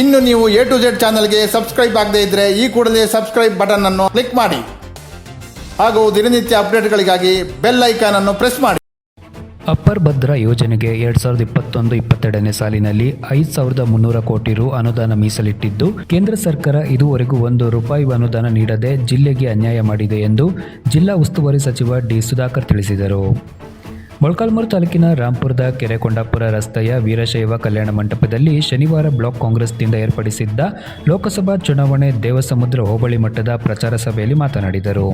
ಇನ್ನು ನೀವು A to Z ಚಾನಲ್ಗೆ ಸಬ್ಸ್ಕ್ರೈಬ್ ಆಗದೇ ಇದ್ದರೆ ಈ ಕೂಡಲೇ ಸಬ್ಸ್ಕ್ರೈಬ್ ಬಟನ್ ಅನ್ನು ಕ್ಲಿಕ್ ಮಾಡಿ. ಹಾಗೂ ದಿನನಿತ್ಯ ಅಪ್ಡೇಟ್ಗಳಿಗಾಗಿ ಬೆಲ್ ಐಕಾನ್ ಅನ್ನು ಪ್ರೆಸ್ ಮಾಡಿ. ಅಪ್ಪರ್ ಭದ್ರ ಯೋಜನೆಗೆ ಎರಡ್ ಸಾವಿರದ ಇಪ್ಪತ್ತೊಂದು, ಇಪ್ಪತ್ತೆರಡನೇ ಸಾಲಿನಲ್ಲಿ ಐದು ಸಾವಿರದ ಮುನ್ನೂರ ಕೋಟಿ ರು ಅನುದಾನ ಮೀಸಲಿಟ್ಟಿದ್ದು, ಕೇಂದ್ರ ಸರ್ಕಾರ ಇದುವರೆಗೂ ಒಂದು ರೂಪಾಯಿ ಅನುದಾನ ನೀಡದೆ ಜಿಲ್ಲೆಗೆ ಅನ್ಯಾಯ ಮಾಡಿದೆ ಎಂದು ಜಿಲ್ಲಾ ಉಸ್ತುವಾರಿ ಸಚಿವ ಡಿ ಸುಧಾಕರ್ ತಿಳಿಸಿದರು. ಮೊಳಕಾಲ್ಮೂರು ತಾಲೂಕಿನ ರಾಂಪುರದ ಕೆರೆಕೊಂಡಾಪುರ ರಸ್ತೆಯ ವೀರಶೈವ ಕಲ್ಯಾಣ ಮಂಟಪದಲ್ಲಿ ಶನಿವಾರ ಬ್ಲಾಕ್ ಕಾಂಗ್ರೆಸ್ನಿಂದ ಏರ್ಪಡಿಸಿದ್ದ ಲೋಕಸಭಾ ಚುನಾವಣೆ ದೇವಸಮುದ್ರ ಹೋಬಳಿ ಮಟ್ಟದ ಪ್ರಚಾರ ಸಭೆಯಲ್ಲಿ ಮಾತನಾಡಿದರು.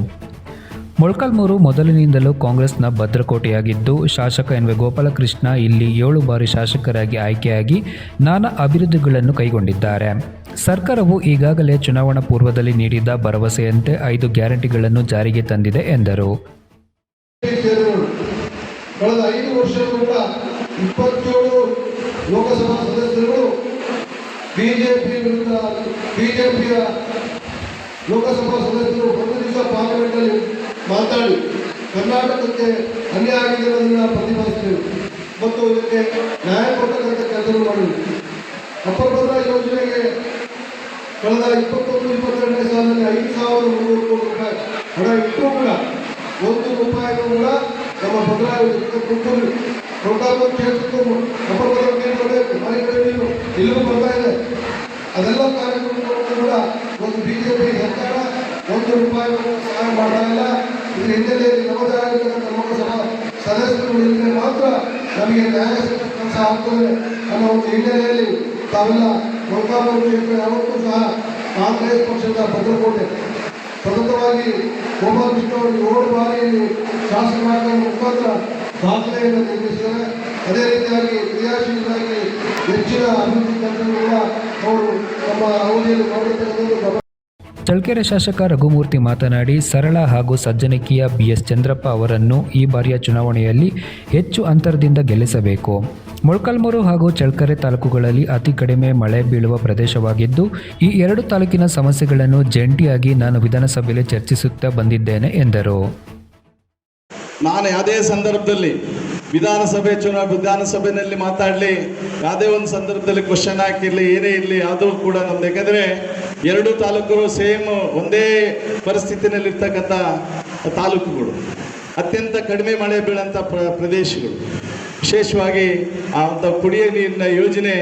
ಮೊಳಕಾಲ್ಮೂರು ಮೊದಲಿನಿಂದಲೂ ಕಾಂಗ್ರೆಸ್ನ ಭದ್ರಕೋಟೆಯಾಗಿದ್ದು, ಶಾಸಕ ಎನ್ ವಿ ಗೋಪಾಲಕೃಷ್ಣ ಇಲ್ಲಿ ಏಳು ಬಾರಿ ಶಾಸಕರಾಗಿ ಆಯ್ಕೆಯಾಗಿ ನಾನಾ ಅಭಿವೃದ್ಧಿಗಳನ್ನು ಕೈಗೊಂಡಿದ್ದಾರೆ. ಸರ್ಕಾರವು ಈಗಾಗಲೇ ಚುನಾವಣಾ ಪೂರ್ವದಲ್ಲಿ ನೀಡಿದ ಭರವಸೆಯಂತೆ ಐದು ಗ್ಯಾರಂಟಿಗಳನ್ನು ಜಾರಿಗೆ ತಂದಿದೆ ಎಂದರು. ಕಳೆದ ಐದು ವರ್ಷಗಳು ಕೂಡ ಇಪ್ಪತ್ತೇಳು ಲೋಕಸಭಾ ಸದಸ್ಯರುಗಳು ಬಿಜೆಪಿ ವಿರುದ್ಧ, ಬಿಜೆಪಿಯ ಲೋಕಸಭಾ ಸದಸ್ಯರು ಒಂದು ದಿವಸ ಪಾರ್ಲಿಮೆಂಟಲ್ಲಿ ಮಾತಾಡಿ ಕರ್ನಾಟಕಕ್ಕೆ ಅನ್ಯಾಯ ಆಗಿದೆ ಪ್ರತಿಭಟಿಸಿದರು ಮತ್ತು ಇದಕ್ಕೆ ನ್ಯಾಯ ಕೊಡ್ತಕ್ಕಂಥ ಕೆಲಸಗಳು ಮಾಡಿದರು. ಅಪ್ಪರ್ ಭದ್ರಾ ಯೋಜನೆಗೆ ಕಳೆದ ಇಪ್ಪತ್ತೊಂದು, ಇಪ್ಪತ್ತೆರಡನೇ ಸಾಲಿನಲ್ಲಿ ಐದು ಸಾವಿರದ ಮುನ್ನೂರು ಕೋಟಿ ರೂಪಾಯಿ ಹಣ ಇಟ್ಟರೂ ಕೂಡ ಒಂದು ರೂಪಾಯಿಗೂ ಕೂಡ ನಮ್ಮ ಸಮುದಾಯ ಪ್ರೋಟಾಪುರ ಕ್ಷೇತ್ರಕ್ಕೂ ಅಪ್ಪರ್ ನೀರು ಇಲ್ಲಿಗೂ ಬರ್ತಾ ಇದೆ. ಅದೆಲ್ಲ ಕಾರ್ಯಕ್ರಮಗಳು ಕೂಡ ಒಂದು ಬಿಜೆಪಿ ಸರ್ಕಾರ ಒಂದು ರೂಪಾಯಿ ಸಹಾಯ ಮಾಡ್ತಾ ಇಲ್ಲ. ಇದರ ಹಿನ್ನೆಲೆಯಲ್ಲಿ ಲೋಕಸಭಾ ಸದಸ್ಯರು ಮಾತ್ರ ನಮಗೆ ನ್ಯಾಯ ಕೆಲಸ ಆಗ್ತದೆ. ಅನ್ನೋ ಒಂದು ಹಿನ್ನೆಲೆಯಲ್ಲಿ ತಾವೆಲ್ಲ ಪ್ರೋಟಾಪುರ ಕ್ಷೇತ್ರ ಯಾವತ್ತೂ ಸಹ ಕಾಂಗ್ರೆಸ್ ಪಕ್ಷದ ಭದ್ರಕೋಟೆ ಸತತವಾಗಿ ಗೋಪಾಲಕೃಷ್ಣ ಅವರು ಏಳು ಬಾರಿ ಶಾಸಕರಾದ ಮುಖಾಂತರ ದಾಖಲೆಯನ್ನು ನಿರ್ಮಿಸಿದ್ದಾರೆ. ಅದೇ ರೀತಿಯಾಗಿ ಕ್ರಿಯಾಶೀಲರಾಗಿ ಹೆಚ್ಚಿನ ಅಭಿವೃದ್ಧಿ ಕೆಲಸಗಳು ಅವರು ತಮ್ಮ ಅವಧಿಯಲ್ಲಿ ಮಾಡಿರ್ತಕ್ಕಂಥದ್ದು ಗಮನ ಚಳ್ಳಕೆರೆ ಶಾಸಕ ರಘುಮೂರ್ತಿ ಮಾತನಾಡಿ, ಸರಳ ಹಾಗೂ ಸಜ್ಜನಿಕೆಯ ಬಿಎಸ್ ಚಂದ್ರಪ್ಪ ಅವರನ್ನು ಈ ಬಾರಿಯ ಚುನಾವಣೆಯಲ್ಲಿ ಹೆಚ್ಚು ಅಂತರದಿಂದ ಗೆಲ್ಲಿಸಬೇಕು. ಮೊಳಕಾಲ್ಮೂರು ಹಾಗೂ ಚಳ್ಳಕೆರೆ ತಾಲೂಕುಗಳಲ್ಲಿ ಅತಿ ಕಡಿಮೆ ಮಳೆ ಬೀಳುವ ಪ್ರದೇಶವಾಗಿದ್ದು, ಈ ಎರಡು ತಾಲೂಕಿನ ಸಮಸ್ಯೆಗಳನ್ನು ಜಂಟಿಯಾಗಿ ನಾನು ವಿಧಾನಸಭೆಯಲ್ಲಿ ಚರ್ಚಿಸುತ್ತಾ ಬಂದಿದ್ದೇನೆ ಎಂದರು. ನಾನು ಯಾವುದೇ ಸಂದರ್ಭದಲ್ಲಿ ವಿಧಾನಸಭೆ ಚುನಾವಣೆ ವಿಧಾನಸಭೆಯಲ್ಲಿ ಮಾತಾಡಲಿ, ಯಾವುದೇ ಒಂದು ಸಂದರ್ಭದಲ್ಲಿ ಕ್ವಶನ್ ಹಾಕಿರಲಿ, ಏನೇ ಇರಲಿ ಅದು ಕೂಡ ನಮ್ದು. ಯಾಕಂದರೆ ಎರಡು ತಾಲೂಕುಗಳು ಸೇಮ್ ಒಂದೇ ಪರಿಸ್ಥಿತಿನಲ್ಲಿ ಇರ್ತಕ್ಕಂಥ ತಾಲೂಕುಗಳು. ಅತ್ಯಂತ ಕಡಿಮೆ ಮಳೆ ಬೀಳಂಥ ಪ್ರ, ಪ್ರದೇಶಗಳು. ವಿಶೇಷವಾಗಿ ಆ ಒಂದು ಕುಡಿಯ ನೀರಿನ ಯೋಜನೆ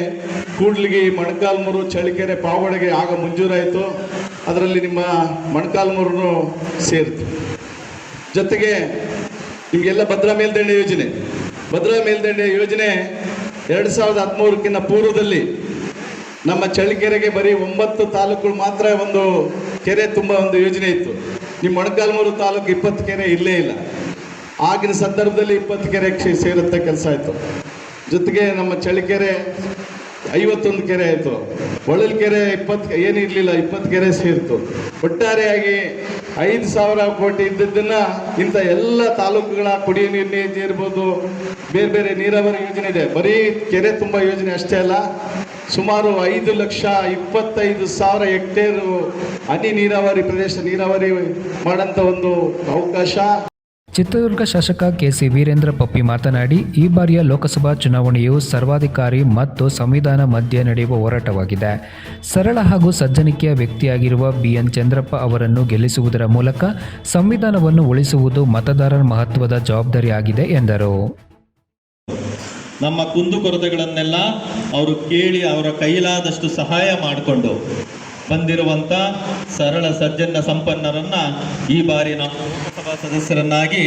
ಕೂಡ್ಲಿಗಿ ಮೊಣಕಾಲ್ಮೂರು, ಚಳ್ಳಕೆರೆ, ಪಾವಗಡೆಗೆ ಆಗ ಮಂಜೂರಾಯಿತು. ಅದರಲ್ಲಿ ನಿಮ್ಮ ಮೊಣಕಾಲ್ಮೂರನ್ನು ಸೇರಿತು. ಜೊತೆಗೆ ನಿಮಗೆಲ್ಲ ಭದ್ರಾ ಮೇಲ್ದಂಡೆ ಯೋಜನೆ. ಭದ್ರಾ ಮೇಲ್ದಂಡೆ ಯೋಜನೆ ಎರಡು ಸಾವಿರದ ಹದಿಮೂರಕ್ಕಿಂತ ಪೂರ್ವದಲ್ಲಿ ನಮ್ಮ ಚಳ್ಳಕೆರೆಗೆ ಬರೀ ಒಂಬತ್ತು ತಾಲೂಕುಗಳು ಮಾತ್ರ ಒಂದು ಕೆರೆ ತುಂಬ ಒಂದು ಯೋಜನೆ ಇತ್ತು. ನಿಮ್ಮ ಮೊಣಕಾಲ್ಮೂರು ತಾಲೂಕು ಇಪ್ಪತ್ತು ಕೆರೆ ಇಲ್ಲೇ ಇಲ್ಲ. ಆಗಿನ ಸಂದರ್ಭದಲ್ಲಿ ಇಪ್ಪತ್ತು ಕೆರೆ ಸೇರುತ್ತೆ ಕೆಲಸ ಆಯಿತು. ಜೊತೆಗೆ ನಮ್ಮ ಚಳಿಕೆರೆ ಐವತ್ತೊಂದು ಕೆರೆ ಆಯಿತು. ಹೊಳಲ್ಕೆರೆ ಇಪ್ಪತ್ತು ಏನು ಇರಲಿಲ್ಲ, ಇಪ್ಪತ್ತು ಕೆರೆ ಸೇರಿತು. ಒಟ್ಟಾರೆಯಾಗಿ ಐದು ಸಾವಿರ ಕೋಟಿ ಇದ್ದದ್ದನ್ನ ಇಂಥ ಎಲ್ಲ ತಾಲೂಕುಗಳ ಕುಡಿಯೋ ನೀರು ನೀತಿ ಇರ್ಬೋದು, ಬೇರೆ ಬೇರೆ ನೀರಾವರಿ ಯೋಜನೆ ಇದೆ. ಬರೀ ಕೆರೆ ತುಂಬ ಯೋಜನೆ ಅಷ್ಟೇ ಅಲ್ಲ, ಸುಮಾರು ಐದು ಲಕ್ಷ ಇಪ್ಪತ್ತೈದು ಸಾವಿರ ಹೆಕ್ಟೇರು ಹನಿ ನೀರಾವರಿ ಪ್ರದೇಶ ನೀರಾವರಿ ಮಾಡೋಂಥ ಒಂದು ಅವಕಾಶ. ಚಿತ್ರದುರ್ಗ ಶಾಸಕ ಕೆಸಿ ವೀರೇಂದ್ರ ಪಪ್ಪಿ ಮಾತನಾಡಿ, ಈ ಬಾರಿಯ ಲೋಕಸಭಾ ಚುನಾವಣೆಯು ಸರ್ವಾಧಿಕಾರಿ ಮತ್ತು ಸಂವಿಧಾನ ಮಧ್ಯೆ ನಡೆಯುವ ಹೋರಾಟವಾಗಿದೆ. ಸರಳ ಹಾಗೂ ಸಜ್ಜನಿಕೆಯ ವ್ಯಕ್ತಿಯಾಗಿರುವ ಬಿಎನ್ ಚಂದ್ರಪ್ಪ ಅವರನ್ನು ಗೆಲ್ಲಿಸುವುದರ ಮೂಲಕ ಸಂವಿಧಾನವನ್ನು ಉಳಿಸುವುದು ಮತದಾರರ ಮಹತ್ವದ ಜವಾಬ್ದಾರಿಯಾಗಿದೆ ಎಂದರು. ನಮ್ಮ ಕುಂದುಕೊರತೆಗಳನ್ನೆಲ್ಲ ಅವರು ಕೇಳಿ ಅವರ ಕೈಲಾದಷ್ಟು ಸಹಾಯ ಮಾಡಿಕೊಂಡು ಬಂದಿರುವಂತ ಸರಳ ಸಜ್ಜನ ಸಂಪನ್ನರನ್ನ ಈ ಬಾರಿ ನಾವು ಲೋಕಸಭಾ ಸದಸ್ಯರನ್ನಾಗಿ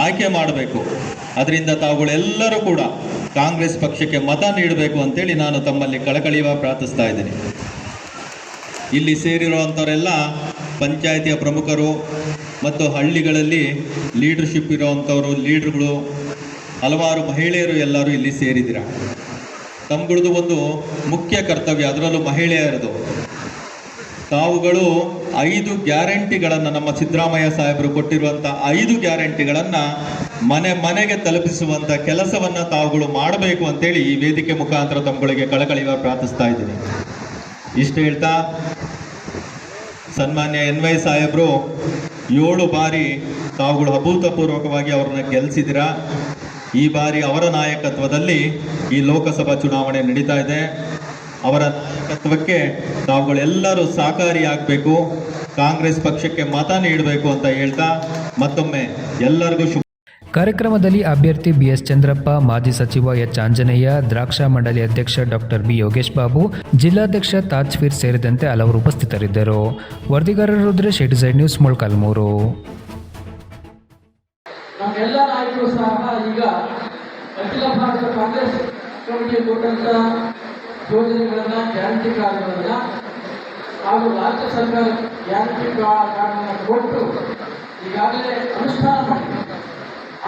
ಆಯ್ಕೆ ಮಾಡಬೇಕು. ಅದರಿಂದ ತಾವುಗಳೆಲ್ಲರೂ ಕೂಡ ಕಾಂಗ್ರೆಸ್ ಪಕ್ಷಕ್ಕೆ ಮತ ನೀಡಬೇಕು ಅಂತೇಳಿ ನಾನು ತಮ್ಮಲ್ಲಿ ಕಳಕಳಿಯ ಪ್ರಾರ್ಥಿಸ್ತಾ ಇದ್ದೀನಿ. ಇಲ್ಲಿ ಸೇರಿರುವಂಥವರೆಲ್ಲ ಪಂಚಾಯಿತಿಯ ಪ್ರಮುಖರು ಮತ್ತು ಹಳ್ಳಿಗಳಲ್ಲಿ ಲೀಡರ್ಶಿಪ್ ಇರುವಂಥವರು ಲೀಡರ್ಗಳು, ಹಲವಾರು ಮಹಿಳೆಯರು ಎಲ್ಲರೂ ಇಲ್ಲಿ ಸೇರಿದ್ದೀರ. ತಮ್ಗಳದ್ದು ಒಂದು ಮುಖ್ಯ ಕರ್ತವ್ಯ, ಅದರಲ್ಲೂ ಮಹಿಳೆಯರದು. ತಾವುಗಳು ಐದು ಗ್ಯಾರಂಟಿಗಳನ್ನು ನಮ್ಮ ಸಿದ್ದರಾಮಯ್ಯ ಸಾಹೇಬರು ಕೊಟ್ಟಿರುವಂಥ ಐದು ಗ್ಯಾರಂಟಿಗಳನ್ನು ಮನೆ ಮನೆಗೆ ತಲುಪಿಸುವಂಥ ಕೆಲಸವನ್ನು ತಾವುಗಳು ಮಾಡಬೇಕು ಅಂತೇಳಿ ಈ ವೇದಿಕೆ ಮುಖಾಂತರ ತಮ್ಮಗಳಿಗೆ ಕಳಕಳಿಯ ಪ್ರಾರ್ಥಿಸ್ತಾ ಇದ್ದೀನಿ. ಇಷ್ಟು ಹೇಳ್ತಾ ಸನ್ಮಾನ್ಯ ಎನ್ ವೈ ಸಾಹೇಬರು, ಏಳು ಬಾರಿ ತಾವುಗಳು ಅಭೂತಪೂರ್ವಕವಾಗಿ ಅವರನ್ನು ಗೆಲ್ಲಿಸಿದಿರ ಈ ಬಾರಿ ಅವರ ನಾಯಕತ್ವದಲ್ಲಿ ಈ ಲೋಕಸಭಾ ಚುನಾವಣೆ ನಡೀತಾ ಇದೆ. ಅವರ ನಾಯಕತ್ವಕ್ಕೆ ತಾವುಗಳೆಲ್ಲರೂ ಸಹಕಾರಿಯಾಗಬೇಕು ಕಾಂಗ್ರೆಸ್ ಪಕ್ಷಕ್ಕೆ ಮತ ನೀಡಬೇಕು ಅಂತ ಹೇಳ್ತಾ ಮತ್ತೊಮ್ಮೆ ಎಲ್ಲರಿಗೂ ಶುಭ ಕಾರ್ಯಕ್ರಮದಲ್ಲಿ ಅಭ್ಯರ್ಥಿ ಬಿಎಸ್ ಚಂದ್ರಪ್ಪ ಮಾಜಿ ಸಚಿವ ಎಚ್ ಆಂಜನೇಯ ದ್ರಾಕ್ಷಾ ಮಂಡಳಿ ಅಧ್ಯಕ್ಷ ಡಾಕ್ಟರ್ ಬಿ ಯೋಗೇಶ್ ಬಾಬು ಜಿಲ್ಲಾಧ್ಯಕ್ಷ ತಾಜ್ಫೀರ್ ಸೇರಿದಂತೆ ಹಲವರು ಉಪಸ್ಥಿತರಿದ್ದರು. ವರದಿಗಾರರು ರುದ್ರೇಶ್ ಎಟಿಸೈಡ್ ನ್ಯೂಸ್ ಮೊಳಕಾಲ್ಮೂರು. ನಮ್ಮೆಲ್ಲ ನಾಯಕರು ಸಹ ಈಗ ಅಖಿಲ ಭಾರತ ಕಾಂಗ್ರೆಸ್ ಕಮಿಟಿ ಕೊಟ್ಟಂತ ಯೋಜನೆಗಳನ್ನ ಗ್ಯಾರಂಟಿ ಕಾರ್ಡ್ಗಳನ್ನ ಹಾಗೂ ರಾಜ್ಯ ಸರ್ಕಾರ ಗ್ಯಾರಂಟಿ ಕಾರ್ಡ್ಗಳನ್ನ ಕೊಟ್ಟು ಈಗಾಗಲೇ ಅನುಷ್ಠಾನ ಮಾಡಿದೆ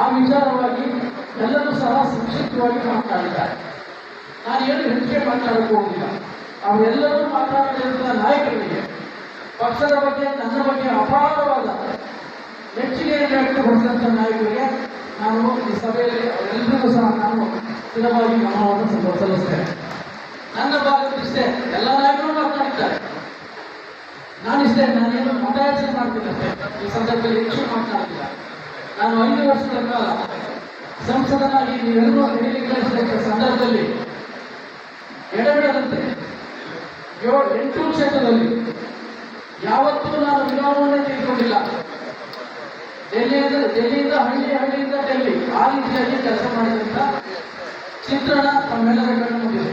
ಆ ವಿಚಾರವಾಗಿ ಎಲ್ಲರೂ ಸಹ ಸಂಕ್ಷಿಪ್ತವಾಗಿ ಮಾತನಾಡಿದ್ದಾರೆ ನಾನು ಏನು ಹೆಚ್ಚಿಗೆ ಮಾತಾಡಕ್ಕೆ ಹೋಗಿಲ್ಲ. ಅವರೆಲ್ಲರೂ ಮಾತನಾಡಿದಂತಹ ನಾಯಕರಿಗೆ ಪಕ್ಷದ ಬಗ್ಗೆ, ನನ್ನ ಬಗ್ಗೆ ಅಪಾರವಾದ ಮೆಚ್ಚುಗೆಯನ್ನು ವ್ಯಕ್ತಪಡಿಸಿದಂಥ ನಾಯಕರಿಗೆ ನಾನು ಈ ಸಭೆಯಲ್ಲಿ ಅವರೆಲ್ಲರಿಗೂ ಸಹ ನಾನು ಸ್ಥಿರವಾಗಿ ಗಮನವನ್ನು ಸಲ್ಲಿಸ್ತೇನೆ. ನನ್ನ ಭಾಗದಿಷ್ಟೇ ಎಲ್ಲ ನಾಯಕರು ನಾನು ನಾನಿಷ್ಟೇ ನಾನೇನು ಮತಯಾಚನೆ ಮಾಡ್ತೀನಿ ಅಷ್ಟೇ. ಈ ಸಂದರ್ಭದಲ್ಲಿ ಹೆಚ್ಚು ಮಾತನಾಡ್ತಿಲ್ಲ ನಾನು ಐದು ವರ್ಷದ ಕಾಲ ಸಂಸದನಾಗಿ ನೀವೆಲ್ಲರೂ ಹೇಳಿದ ಸಂದರ್ಭದಲ್ಲಿ ಎಡಬಿಡದಂತೆ ಏಳು, ಎಂಟು ಕ್ಷೇತ್ರದಲ್ಲಿ ಯಾವತ್ತೂ ನಾನು ವಿರಾಮವನ್ನು ತೆಗೆದುಕೊಂಡಿಲ್ಲ. ಡೆಲ್ಲಿಯಿಂದ ಡೆಲ್ಲಿಯಿಂದ, ಹಳ್ಳಿ, ಹಳ್ಳಿಯಿಂದ ಡೆಲ್ಲಿ, ಆ ರೀತಿಯಾಗಿ ಕೆಲಸ ಮಾಡಿದಂತ ಚಿತ್ರಣ ತಮ್ಮೆಲ್ಲರ ಕಣ್ಣು ಮುಂದಿದೆ